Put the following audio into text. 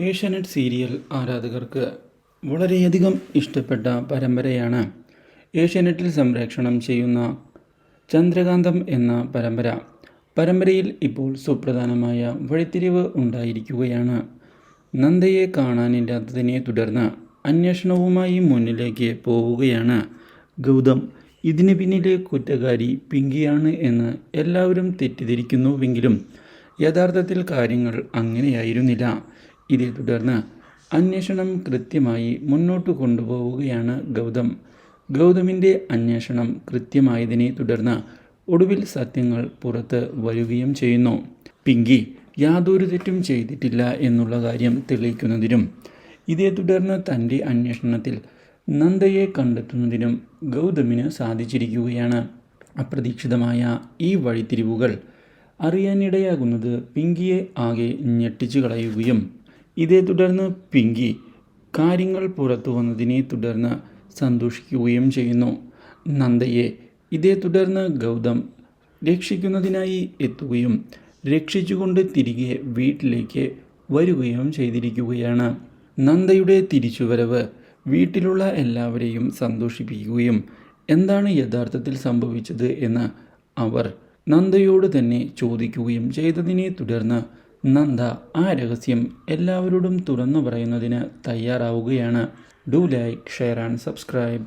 Asianet serial ആരാധകർക്ക് വളരെയധികം ഇഷ്ടപ്പെട്ട പരമ്പരയാണ് ഏഷ്യാനെറ്റിൽ സംപ്രേഷണം ചെയ്യുന്ന ചന്ദ്രകാന്തം എന്ന പരമ്പര. പരമ്പരയിൽ ഇപ്പോൾ സുപ്രധാനമായ വഴിത്തിരിവ് ഉണ്ടായിരിക്കുകയാണ്. നന്ദയെ കാണാനില്ലാത്തതിനെ തുടർന്ന് അന്വേഷണവുമായി മുന്നിലേക്ക് പോവുകയാണ്. ഗൗതം ഇതിന് പിന്നിലെ കുറ്റകാരി പിങ്കിയാണ് എന്ന് എല്ലാവരും തെറ്റിദ്ധരിക്കുന്നുവെങ്കിലും യഥാർത്ഥത്തിൽ കാര്യങ്ങൾ അങ്ങനെയായിരുന്നില്ല. ഇതേ തുടർന്ന് അന്വേഷണം കൃത്യമായി മുന്നോട്ട് കൊണ്ടുപോവുകയാണ് ഗൗതം. ഗൗതമിന്റെ അന്വേഷണം കൃത്യമായതിനെ തുടർന്ന് ഒടുവിൽ സത്യങ്ങൾ പുറത്ത് വരികയും ചെയ്യുന്നു. പിങ്കി യാതൊരു തെറ്റും ചെയ്തിട്ടില്ല എന്നുള്ള കാര്യം തെളിയിക്കുന്നതിനും ഇതേ തുടർന്ന് തന്റെ അന്വേഷണത്തിൽ നന്ദയെ കണ്ടെത്തുന്നതിനും ഗൗതമിന് സാധിച്ചിരിക്കുകയാണ്. അപ്രതീക്ഷിതമായ ഈ വഴിത്തിരിവുകൾ അറിയാനിടയാകുന്നത് പിങ്കിയെ ആകെ ഞെട്ടിച്ചു കളയുകയും ഇതേ തുടർന്ന് പിങ്കി കാര്യങ്ങൾ പുറത്തു വന്നതിനെ തുടർന്ന് സന്തോഷിക്കുകയും ചെയ്യുന്നു. നന്ദയെ ഇതേ തുടർന്ന് ഗൗതം രക്ഷിക്കുന്നതിനായി എത്തുകയും രക്ഷിച്ചുകൊണ്ട് തിരികെ വീട്ടിലേക്ക് വരികയും ചെയ്തിരിക്കുകയാണ്. നന്ദയുടെ തിരിച്ചുവരവ് വീട്ടിലുള്ള എല്ലാവരെയും സന്തോഷിപ്പിക്കുകയും എന്താണ് യഥാർത്ഥത്തിൽ സംഭവിച്ചത് എന്ന് അവർ നന്ദയോട് തന്നെ ചോദിക്കുകയും ചെയ്തതിനെ തുടർന്ന് നന്ദ ആ രഹസ്യം എല്ലാവരോടും തുറന്നു പറയുന്നതിന് തയ്യാറാവുകയാണ്. Do like share and subscribe.